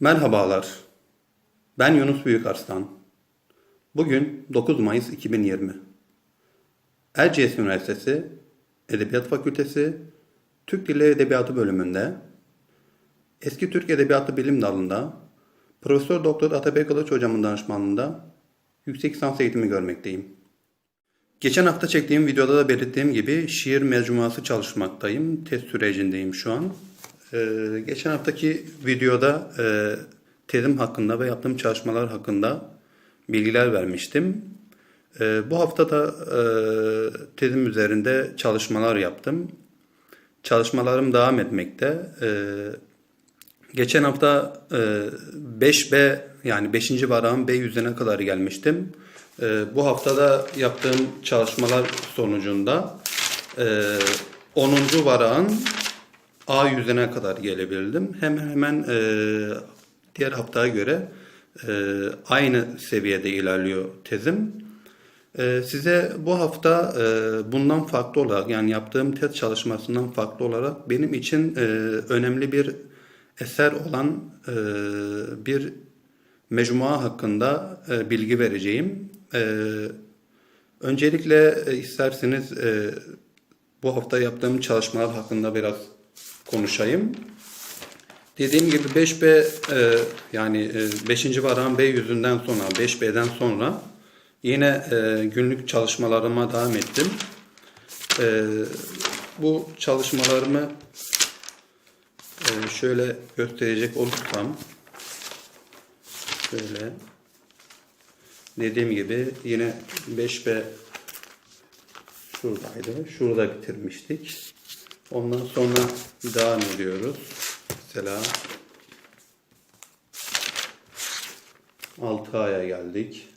Merhabalar. Ben Yunus Büyükarslan. Bugün 9 Mayıs 2020. Erciyes Üniversitesi Edebiyat Fakültesi Türk Dili Edebiyatı bölümünde Eski Türk Edebiyatı Bilim Dalı'nda Profesör Doktor Atabey Kılıç hocamın danışmanlığında yüksek lisans eğitimi görmekteyim. Geçen hafta çektiğim videoda da belirttiğim gibi şiir mecmuası çalışmaktayım. Test sürecindeyim şu an. Ee, geçen haftaki videoda e, tezim hakkında ve yaptığım çalışmalar hakkında bilgiler vermiştim. Ee, bu hafta da e, tezim üzerinde çalışmalar yaptım. Çalışmalarım devam etmekte. Ee, geçen hafta e, 5B yani 5. varağın B yüzüne kadar gelmiştim. Ee, bu haftada yaptığım çalışmalar sonucunda e, 10. varağın A yüzüne kadar gelebildim. Hemen hemen e, diğer haftaya göre e, aynı seviyede ilerliyor tezim. E, size bu hafta e, bundan farklı olarak yani yaptığım tez çalışmasından farklı olarak benim için e, önemli bir eser olan e, bir mecmua hakkında e, bilgi vereceğim. E, öncelikle e, isterseniz e, bu hafta yaptığım çalışmalar hakkında biraz konuşayım. Dediğim gibi 5B e, yani 5. varağın B yüzünden sonra 5B'den sonra yine e, günlük çalışmalarıma devam ettim. E, bu çalışmalarımı e, şöyle gösterecek olursam şöyle dediğim gibi yine 5B şuradaydı. Şurada bitirmiştik. Ondan sonra devam ediyoruz. Mesela 6 aya geldik.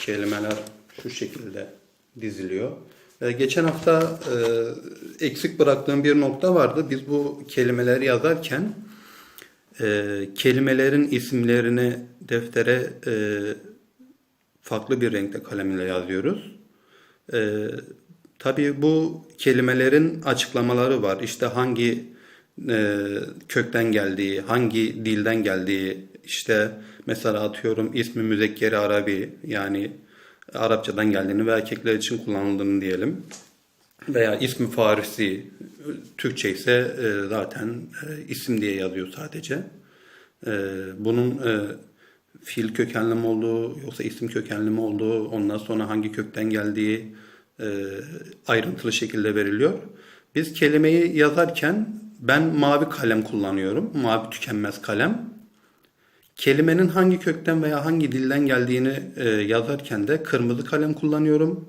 Kelimeler şu şekilde diziliyor. Ee, geçen hafta e, eksik bıraktığım bir nokta vardı. Biz bu kelimeleri yazarken e, kelimelerin isimlerini deftere e, farklı bir renkte kalemle yazıyoruz. E, tabii bu kelimelerin açıklamaları var. İşte hangi e, kökten geldiği, hangi dilden geldiği, işte mesela atıyorum ismi müzekkeri Arabi yani Arapçadan geldiğini ve erkekler için kullanıldığını diyelim. Veya ismi Farisi, Türkçe ise e, zaten e, isim diye yazıyor sadece. E, bunun e, fiil kökenli mi olduğu yoksa isim kökenli mi olduğu, ondan sonra hangi kökten geldiği ayrıntılı şekilde veriliyor. Biz kelimeyi yazarken ben mavi kalem kullanıyorum. Mavi tükenmez kalem. Kelimenin hangi kökten veya hangi dilden geldiğini e, yazarken de kırmızı kalem kullanıyorum.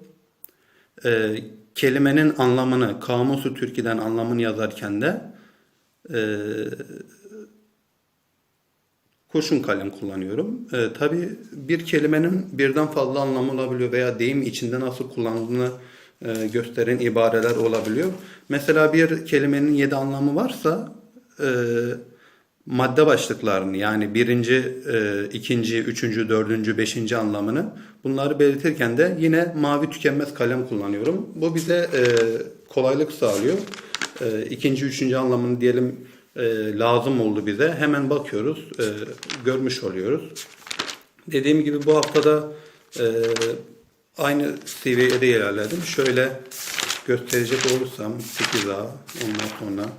E, kelimenin anlamını, kamusu Türkiye'den anlamını yazarken de e, kurşun kalem kullanıyorum. E, tabii bir kelimenin birden fazla anlamı olabiliyor veya deyim içinde nasıl kullanıldığını e, gösteren ibareler olabiliyor. Mesela bir kelimenin yedi anlamı varsa e, madde başlıklarını yani birinci, e, ikinci, üçüncü, dördüncü, beşinci anlamını bunları belirtirken de yine mavi tükenmez kalem kullanıyorum. Bu bize e, kolaylık sağlıyor. E, ikinci, üçüncü anlamını diyelim e, lazım oldu bize. Hemen bakıyoruz, e, görmüş oluyoruz. Dediğim gibi bu haftada e, aynı seviyede ilerledim. Şöyle gösterecek olursam 8A ondan sonra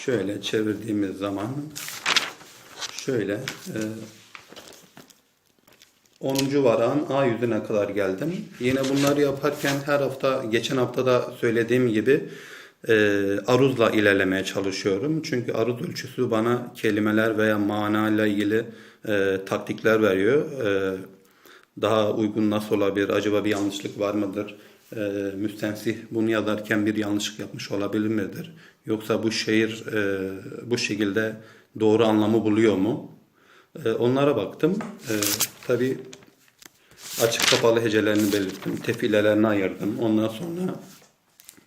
şöyle çevirdiğimiz zaman şöyle e, 10. varağın A yüzüne kadar geldim. Yine bunları yaparken her hafta, geçen hafta da söylediğim gibi e, aruzla ilerlemeye çalışıyorum. Çünkü aruz ölçüsü bana kelimeler veya mana ile ilgili e, taktikler veriyor. E, daha uygun nasıl olabilir, acaba bir yanlışlık var mıdır? E, müstensih bunu yazarken bir yanlışlık yapmış olabilir midir? Yoksa bu şehir e, bu şekilde doğru anlamı buluyor mu? E, onlara baktım. E, tabii açık kapalı hecelerini belirttim. Tefilelerini ayırdım. Ondan sonra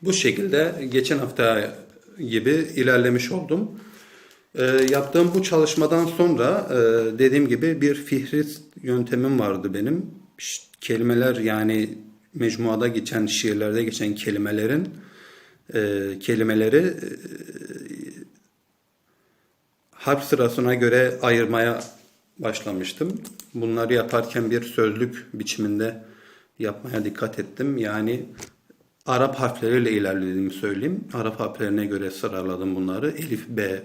bu şekilde geçen hafta gibi ilerlemiş oldum. E, yaptığım bu çalışmadan sonra e, dediğim gibi bir fihris yöntemim vardı benim. Kelimeler yani mecmuada geçen şiirlerde geçen kelimelerin e, kelimeleri e, harf sırasına göre ayırmaya başlamıştım. Bunları yaparken bir sözlük biçiminde yapmaya dikkat ettim. Yani Arap harfleriyle ilerlediğimi söyleyeyim. Arap harflerine göre sıraladım bunları. Elif, B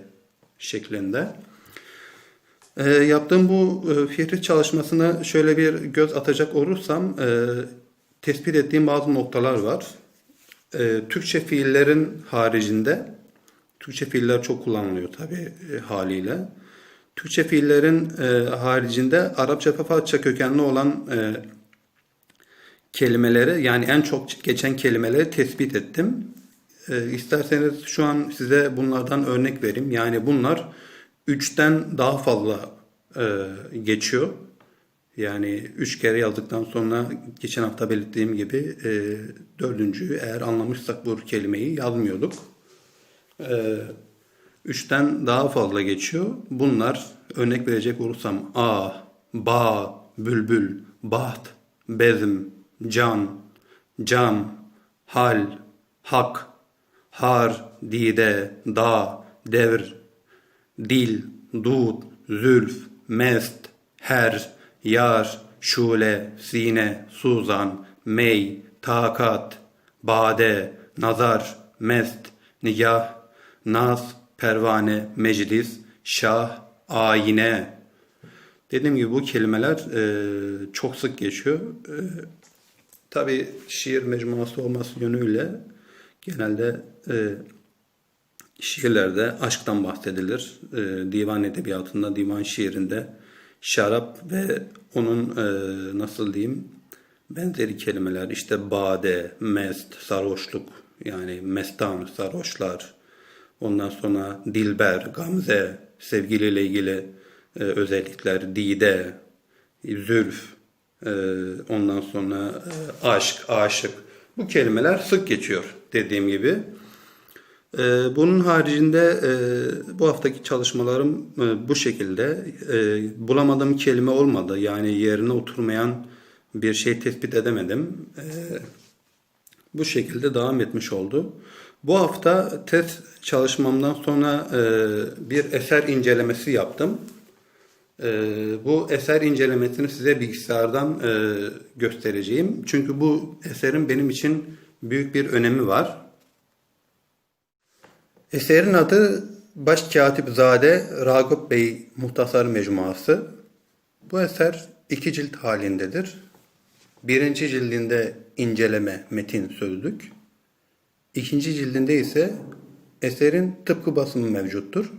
şeklinde. E, yaptığım bu e, fikri çalışmasına şöyle bir göz atacak olursam e, tespit ettiğim bazı noktalar var. E, Türkçe fiillerin haricinde, Türkçe fiiller çok kullanılıyor tabi e, haliyle. Türkçe fiillerin e, haricinde Arapça ve Farsça kökenli olan e, kelimeleri yani en çok geçen kelimeleri tespit ettim. E, isterseniz şu an size bunlardan örnek vereyim. Yani bunlar üçten daha fazla e, geçiyor. Yani üç kere yazdıktan sonra geçen hafta belirttiğim gibi e, dördüncüyü eğer anlamışsak bu kelimeyi yazmıyorduk. E, üçten daha fazla geçiyor. Bunlar örnek verecek olursam a, ba, bülbül, baht, bezm, can, cam, hal, hak, har, dide, da, devr, dil, dud, zülf, mest, her, yar, şule, sine, suzan, mey, takat, bade, nazar, mest, nigah, nas, pervane, meclis, şah, ayine. Dediğim gibi bu kelimeler e, çok sık geçiyor. E, Tabi şiir mecmuası olması yönüyle genelde e, şiirlerde aşktan bahsedilir. E, divan edebiyatında, divan şiirinde şarap ve onun e, nasıl diyeyim benzeri kelimeler işte bade, mest, sarhoşluk yani mestan, sarhoşlar. Ondan sonra dilber, gamze, sevgiliyle ilgili e, özellikler, dide, zülf, e, ondan sonra e, aşk, aşık. Bu kelimeler sık geçiyor dediğim gibi. E, bunun haricinde e, bu haftaki çalışmalarım e, bu şekilde. E, bulamadığım kelime olmadı. Yani yerine oturmayan bir şey tespit edemedim. E, bu şekilde devam etmiş oldu. Bu hafta test çalışmamdan sonra e, bir eser incelemesi yaptım. E, bu eser incelemesini size bilgisayardan e, göstereceğim. Çünkü bu eserin benim için büyük bir önemi var. Eserin adı Başkatipzade Ragıp Bey Muhtasar Mecmuası. Bu eser iki cilt halindedir. Birinci cildinde inceleme, metin, sözlük. İkinci cildinde ise eserin tıpkı basımı mevcuttur.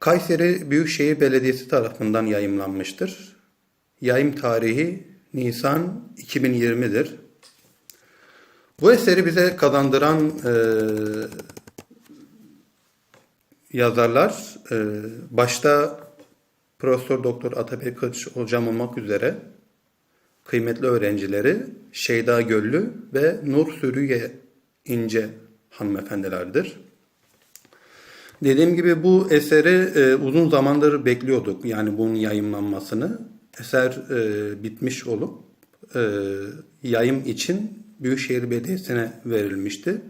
Kayseri Büyükşehir Belediyesi tarafından yayımlanmıştır. Yayım tarihi Nisan 2020'dir. Bu eseri bize kazandıran e, yazarlar e, başta Profesör Doktor Atabey Kılıç hocam olmak üzere kıymetli öğrencileri Şeyda Göllü ve Nur Sürüye İnce hanımefendilerdir. Dediğim gibi bu eseri e, uzun zamandır bekliyorduk. Yani bunun yayınlanmasını. Eser e, bitmiş olup e, yayım için Büyükşehir Belediyesi'ne verilmişti.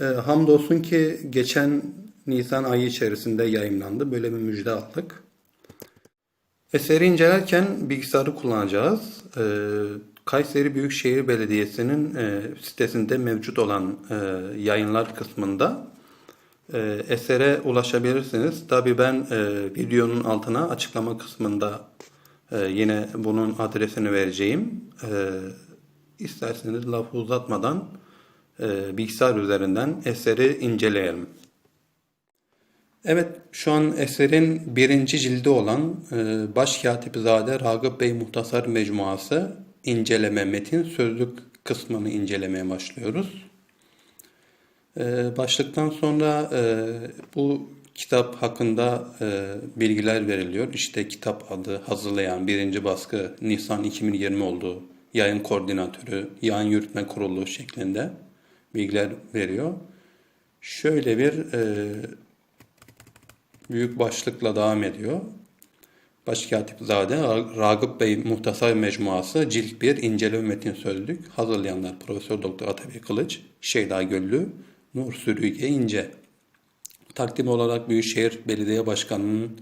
E, hamdolsun ki geçen Nisan ayı içerisinde yayınlandı. Böyle bir müjde aldık. Eseri incelerken bilgisayarı kullanacağız. E, Kayseri Büyükşehir Belediyesi'nin e, sitesinde mevcut olan e, yayınlar kısmında e, esere ulaşabilirsiniz. Tabi ben e, videonun altına açıklama kısmında e, yine bunun adresini vereceğim. E, isterseniz lafı uzatmadan e, bilgisayar üzerinden eseri inceleyelim. Evet, şu an eserin birinci cildi olan e, Başkatipzade Ragıp Bey Muhtasar Mecmuası inceleme metin sözlük kısmını incelemeye başlıyoruz. E, başlıktan sonra e, bu kitap hakkında e, bilgiler veriliyor. İşte kitap adı hazırlayan birinci baskı Nisan 2020 olduğu yayın koordinatörü, yayın yürütme kurulu şeklinde bilgiler veriyor. Şöyle bir e, büyük başlıkla devam ediyor. Başkatipzade Ragıp Bey Muhtasar Mecmuası Cilt 1 İnceleme Metin Sözlük Hazırlayanlar Profesör Doktor Atabey Kılıç, Şeyda Göllü, Nur Sürüge İnce. Takdim olarak Büyükşehir Belediye Başkanı'nın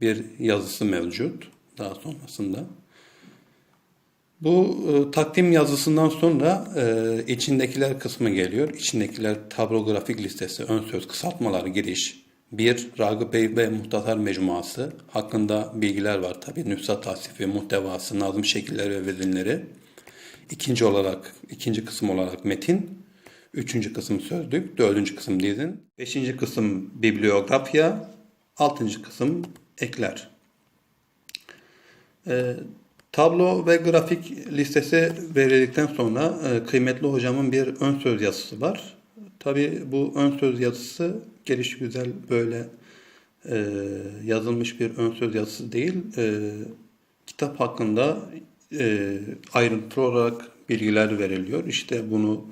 bir yazısı mevcut daha sonrasında. Bu e, takdim yazısından sonra e, içindekiler kısmı geliyor. İçindekiler tablografik listesi, ön söz, kısaltmalar, giriş. Bir, Ragıp Bey ve Muhtasar Mecmuası hakkında bilgiler var tabi. Nüshat tasifi, muhtevası, nazım şekilleri ve vezinleri. İkinci olarak, ikinci kısım olarak metin. Üçüncü kısım sözlük, dördüncü kısım dizin. Beşinci kısım bibliografya. Altıncı kısım ekler. E, tablo ve grafik listesi verildikten sonra e, kıymetli hocamın bir ön söz yazısı var. Tabi bu ön söz yazısı geliş güzel böyle e, yazılmış bir ön söz yazısı değil. E, kitap hakkında e, ayrıntılı olarak bilgiler veriliyor. İşte bunu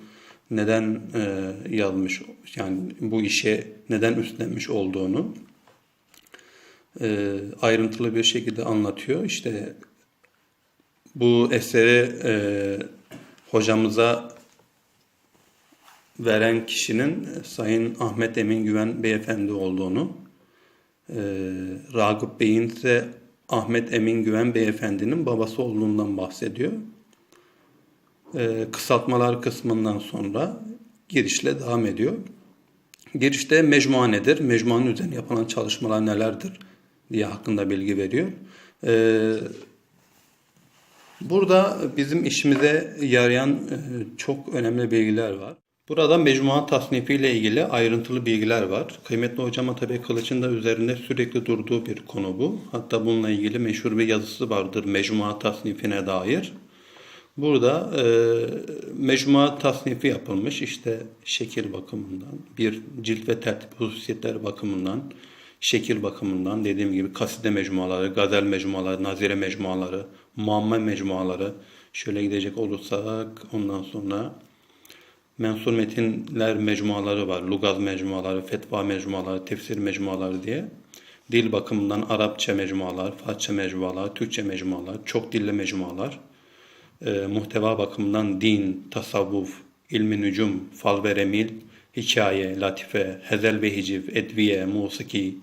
neden e, yazmış, yani bu işe neden üstlenmiş olduğunu e, ayrıntılı bir şekilde anlatıyor. İşte bu eseri e, hocamıza veren kişinin Sayın Ahmet Emin Güven Beyefendi olduğunu, e, Ragıp Bey'in ise Ahmet Emin Güven Beyefendi'nin babası olduğundan bahsediyor. E, kısaltmalar kısmından sonra girişle devam ediyor. Girişte mecmua nedir? Mecmuanın üzerine yapılan çalışmalar nelerdir? diye hakkında bilgi veriyor. Ee, burada bizim işimize yarayan e, çok önemli bilgiler var. Burada mecmua tasnifi ile ilgili ayrıntılı bilgiler var. Kıymetli hocam Atabey Kılıç'ın da üzerinde sürekli durduğu bir konu bu. Hatta bununla ilgili meşhur bir yazısı vardır mecmua tasnifine dair. Burada e, mecmua tasnifi yapılmış. İşte şekil bakımından, bir cilt ve tertip hususiyetler bakımından, şekil bakımından dediğim gibi kaside mecmuaları, gazel mecmuaları, nazire mecmuaları, muamme mecmuaları şöyle gidecek olursak ondan sonra mensur metinler mecmuaları var. Lugaz mecmuaları, fetva mecmuaları, tefsir mecmuaları diye. Dil bakımından Arapça mecmualar, Farsça mecmualar, Türkçe mecmualar, çok dilli mecmualar. E, muhteva bakımından din, tasavvuf, ilmi nücum, fal ve remil, hikaye, latife, hezel ve hiciv, edviye, musiki,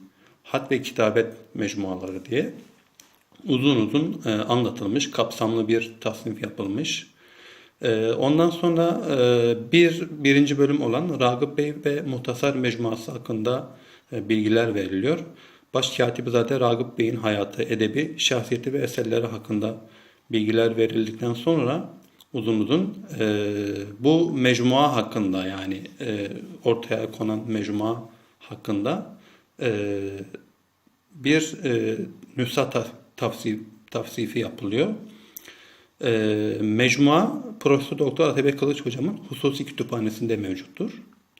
hat ve kitabet mecmuaları diye uzun uzun e, anlatılmış, kapsamlı bir tasnif yapılmış. E, ondan sonra e, bir birinci bölüm olan Ragıp Bey ve Muhtasar Mecmuası hakkında e, bilgiler veriliyor. Başkatibi zaten Ragıp Bey'in hayatı, edebi, şahsiyeti ve eserleri hakkında bilgiler verildikten sonra uzun uzun e, bu mecmua hakkında yani ortaya konan mecmua hakkında bir e, tavsif, tavsifi yapılıyor. E, mecmua Profesör Doktor Atabek Kılıç Hocam'ın hususi kütüphanesinde mevcuttur.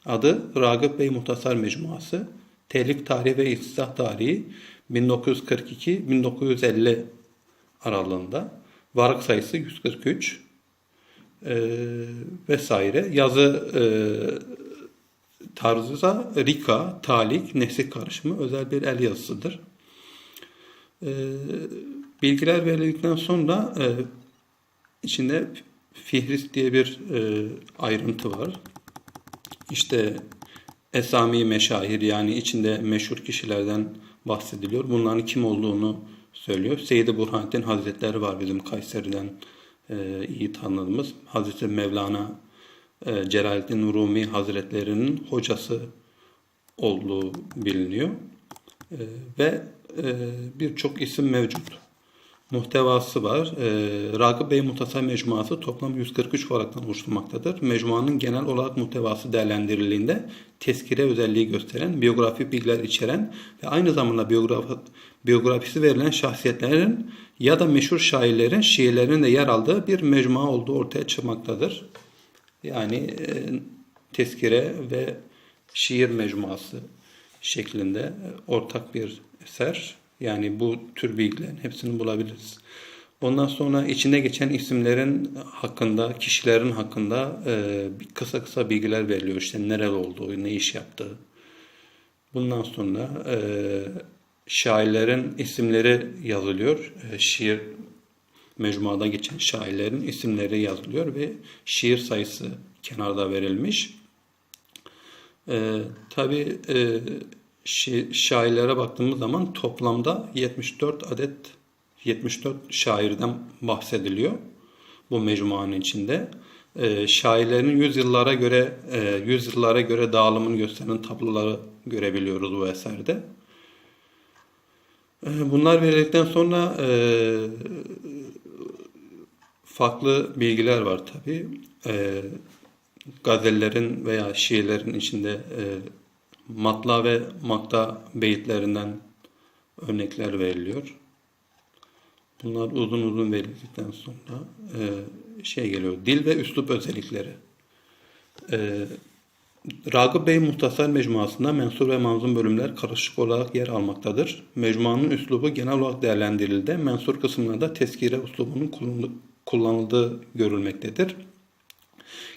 Adı Ragıp Bey Muhtasar Mecmuası. Telif tarihi ve istihah tarihi 1942-1950 aralığında. Varlık sayısı 143 e, vesaire. Yazı e, tarzı rika, talik, nesik karışımı özel bir el yazısıdır. E, bilgiler verildikten sonra e, içinde Fihris diye bir e, ayrıntı var. İşte Esami Meşahir yani içinde meşhur kişilerden bahsediliyor. Bunların kim olduğunu söylüyor. Seyyid-i Burhanettin Hazretleri var bizim Kayseri'den e, iyi tanıdığımız. Hazreti Mevlana e, Celaleddin Rumi Hazretlerinin hocası olduğu biliniyor. E, ve e, birçok isim mevcut. Muhtevası var. E, Ragıp Bey Muhtasar Mecmuası toplam 143 varaktan oluşturmaktadır. Mecmuanın genel olarak muhtevası değerlendirildiğinde tezkire özelliği gösteren, biyografik bilgiler içeren ve aynı zamanda biyografi, biyografisi verilen şahsiyetlerin ya da meşhur şairlerin şiirlerinin de yer aldığı bir mecmua olduğu ortaya çıkmaktadır. Yani e, tezkire ve şiir mecmuası şeklinde ortak bir eser. Yani bu tür bilgilerin hepsini bulabiliriz. Ondan sonra içinde geçen isimlerin hakkında, kişilerin hakkında e, kısa kısa bilgiler veriliyor. İşte nereli olduğu, ne iş yaptığı. Bundan sonra e, şairlerin isimleri yazılıyor. E, şiir mecmuada geçen şairlerin isimleri yazılıyor ve şiir sayısı kenarda verilmiş. E, Tabi e, şi- şairlere baktığımız zaman toplamda 74 adet 74 şairden bahsediliyor bu mecmuanın içinde. E, şairlerin yüzyıllara göre e, yüzyıllara göre dağılımını gösteren tabloları görebiliyoruz bu eserde. E, bunlar verildikten sonra e, farklı bilgiler var tabi. E, gazellerin veya şiirlerin içinde e, matla ve makta beyitlerinden örnekler veriliyor. Bunlar uzun uzun verildikten sonra e, şey geliyor. Dil ve üslup özellikleri. E, Ragıp Bey Muhtasar Mecmuası'nda mensur ve manzum bölümler karışık olarak yer almaktadır. Mecmuanın üslubu genel olarak değerlendirildi. Mensur kısımlarda tezkire üslubunun kullanıldığı- görülmektedir.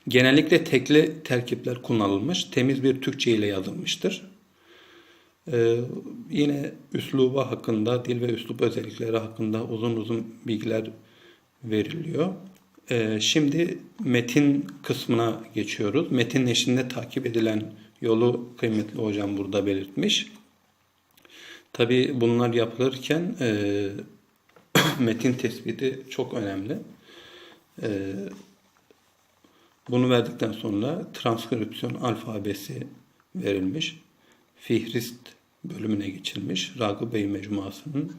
Genellikle tekli terkipler kullanılmış, temiz bir Türkçe ile yazılmıştır. Ee, yine üsluba hakkında, dil ve üslup özellikleri hakkında uzun uzun bilgiler veriliyor. Ee, şimdi metin kısmına geçiyoruz. Metin eşliğinde takip edilen yolu kıymetli hocam burada belirtmiş. Tabi bunlar yapılırken e, metin tespiti çok önemli. E, bunu verdikten sonra transkripsiyon alfabesi verilmiş. Fihrist bölümüne geçilmiş. Ragıp Bey Mecmuası'nın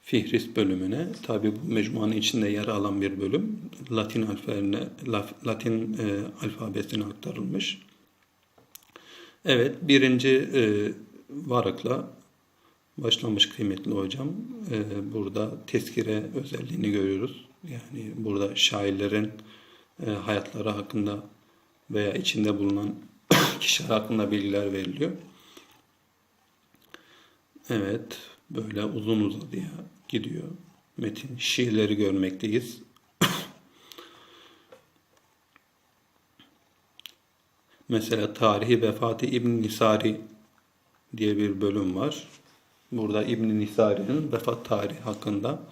Fihrist bölümüne. Tabi bu mecmuanın içinde yer alan bir bölüm. Latin alfabesine, Latin e, alfabesine aktarılmış. Evet, birinci e, varıkla başlamış kıymetli hocam. E, burada tezkire özelliğini görüyoruz. Yani burada şairlerin e, hayatları hakkında veya içinde bulunan kişiler hakkında bilgiler veriliyor. Evet, böyle uzun uzadıya gidiyor. Metin şiirleri görmekteyiz. Mesela tarihi vefatı İbn Nisari diye bir bölüm var. Burada İbn Nisari'nin vefat tarihi hakkında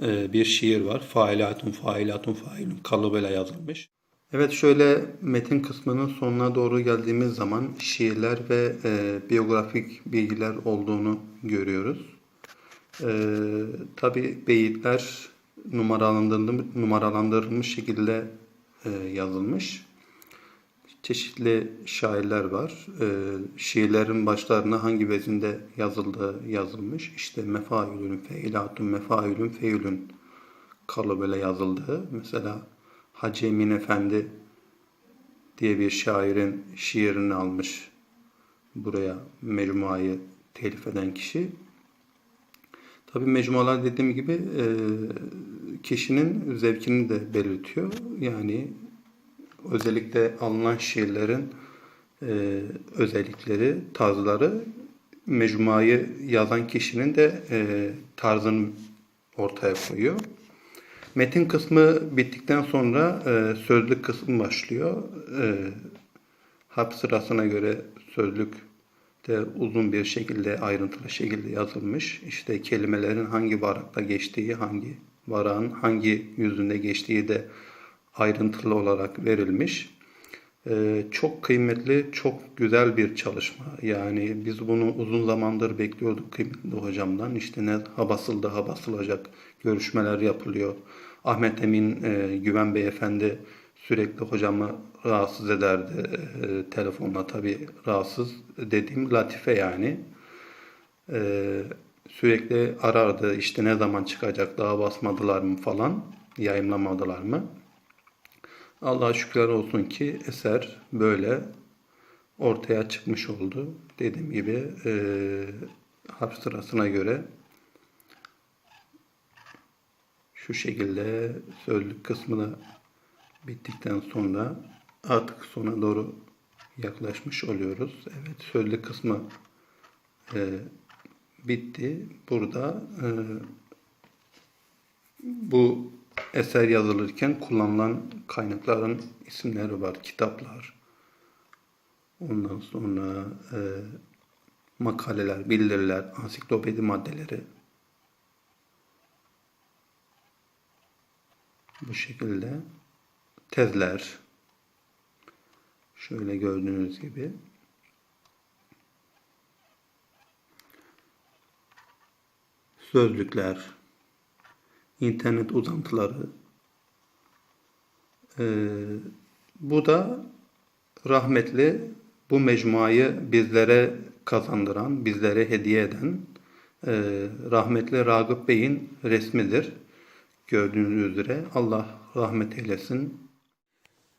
bir şiir var. Failatun failatun failun kalıbıyla yazılmış. Evet şöyle metin kısmının sonuna doğru geldiğimiz zaman şiirler ve e, biyografik bilgiler olduğunu görüyoruz. E, Tabi beyitler numaralandırılmış, numaralandırılmış şekilde e, yazılmış. Çeşitli şairler var. E, şiirlerin başlarına hangi vezinde yazıldığı yazılmış. İşte mefaülün, feilatun, mefaülün, feülün kalıbıyla yazıldığı. Mesela Hacı Emin Efendi diye bir şairin şiirini almış buraya mecmuayı telif eden kişi. Tabi mecmualar dediğim gibi e, kişinin zevkini de belirtiyor. Yani özellikle alınan şiirlerin e, özellikleri, tarzları mecmuayı yazan kişinin de e, tarzını ortaya koyuyor. Metin kısmı bittikten sonra e, sözlük kısmı başlıyor. E, harf sırasına göre sözlük de uzun bir şekilde ayrıntılı şekilde yazılmış. İşte kelimelerin hangi varakta geçtiği, hangi varağın hangi yüzünde geçtiği de ayrıntılı olarak verilmiş. Ee, çok kıymetli, çok güzel bir çalışma. Yani biz bunu uzun zamandır bekliyorduk kıymetli hocamdan. İşte ne ha basıldı, ha basılacak görüşmeler yapılıyor. Ahmet Emin e, Güven Beyefendi sürekli hocamı rahatsız ederdi. E, telefonla tabii rahatsız dediğim latife yani. E, sürekli arardı işte ne zaman çıkacak, daha basmadılar mı falan, yayınlamadılar mı? Allah'a şükürler olsun ki eser böyle ortaya çıkmış oldu. Dediğim gibi e, harf sırasına göre şu şekilde sözlük kısmına bittikten sonra artık sona doğru yaklaşmış oluyoruz. Evet sözlük kısmı e, bitti. Burada e, bu eser yazılırken kullanılan kaynakların isimleri var. Kitaplar. Ondan sonra e, makaleler, bildiriler, ansiklopedi maddeleri. Bu şekilde tezler. Şöyle gördüğünüz gibi. Sözlükler, internet uzantıları. Ee, bu da rahmetli bu mecmuayı bizlere kazandıran, bizlere hediye eden e, rahmetli Ragıp Bey'in resmidir. Gördüğünüz üzere Allah rahmet eylesin.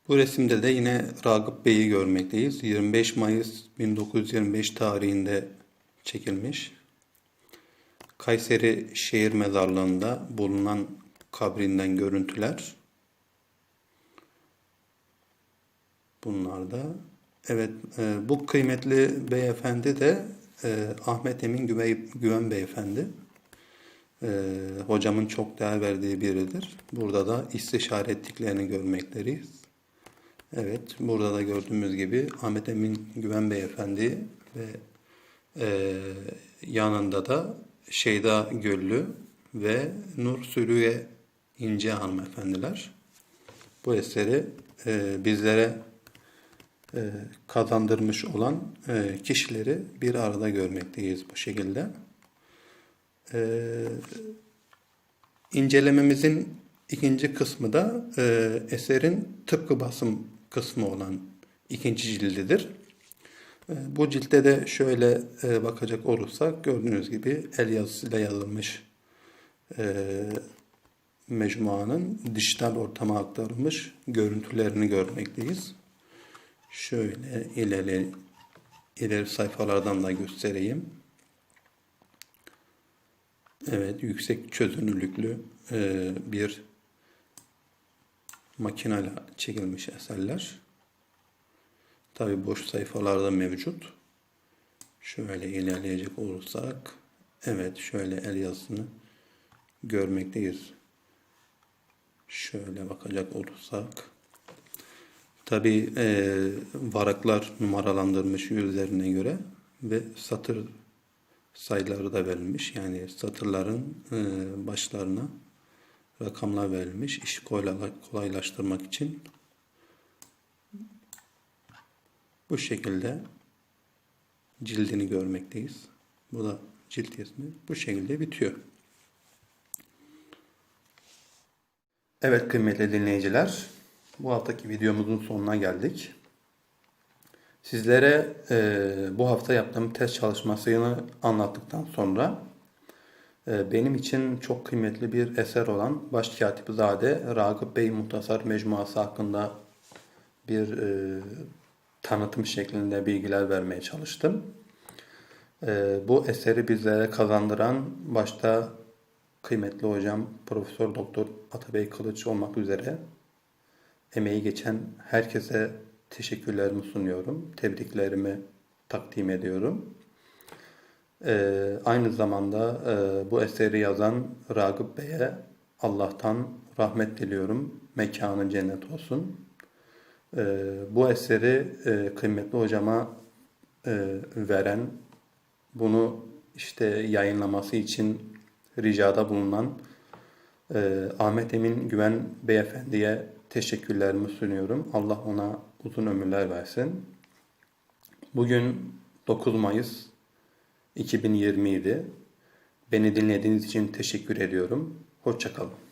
Bu resimde de yine Ragıp Bey'i görmekteyiz. 25 Mayıs 1925 tarihinde çekilmiş. Kayseri Şehir Mezarlığı'nda bulunan kabrinden görüntüler. Bunlar da evet e, bu kıymetli beyefendi de e, Ahmet Emin Güven, Güven beyefendi. E, hocamın çok değer verdiği biridir. Burada da istişare ettiklerini görmekteyiz. Evet, burada da gördüğümüz gibi Ahmet Emin Güven beyefendi ve e, yanında da Şeyda Göllü ve Nur Sürüye İnce hanımefendiler. Bu eseri e, bizlere e, kazandırmış olan e, kişileri bir arada görmekteyiz bu şekilde. E, incelememizin ikinci kısmı da e, eserin tıpkı basım kısmı olan ikinci cildidir. E, bu ciltte de şöyle e, bakacak olursak gördüğünüz gibi el yazısıyla yazılmış e, mecmuanın dijital ortama aktarılmış görüntülerini görmekteyiz. Şöyle ileri ileri sayfalardan da göstereyim. Evet, yüksek çözünürlüklü bir makinayla çekilmiş eserler. Tabi boş sayfalarda mevcut. Şöyle ilerleyecek olursak, evet şöyle el yazısını görmekteyiz. Şöyle bakacak olursak, tabi e, varaklar numaralandırmış yüzlerine göre ve satır sayıları da verilmiş. Yani satırların e, başlarına rakamlar verilmiş. İşi kolaylaştırmak için. Bu şekilde cildini görmekteyiz. Bu da cilt ismi. Bu şekilde bitiyor. Evet kıymetli dinleyiciler. Bu haftaki videomuzun sonuna geldik. Sizlere e, bu hafta yaptığım test çalışmasını anlattıktan sonra e, benim için çok kıymetli bir eser olan Başkatipzade Ragıp Bey Muhtasar Mecmuası hakkında bir e, tanıtım şeklinde bilgiler vermeye çalıştım. E, bu eseri bizlere kazandıran başta kıymetli hocam Profesör Doktor Atabey Kılıç olmak üzere emeği geçen herkese teşekkürlerimi sunuyorum. Tebriklerimi takdim ediyorum. Ee, aynı zamanda e, bu eseri yazan Ragıp Bey'e Allah'tan rahmet diliyorum. Mekanı cennet olsun. Ee, bu eseri e, kıymetli hocama e, veren, bunu işte yayınlaması için ricada bulunan e, Ahmet Emin Güven Beyefendi'ye teşekkürlerimi sunuyorum. Allah ona uzun ömürler versin. Bugün 9 Mayıs 2020 idi. Beni dinlediğiniz için teşekkür ediyorum. Hoşçakalın.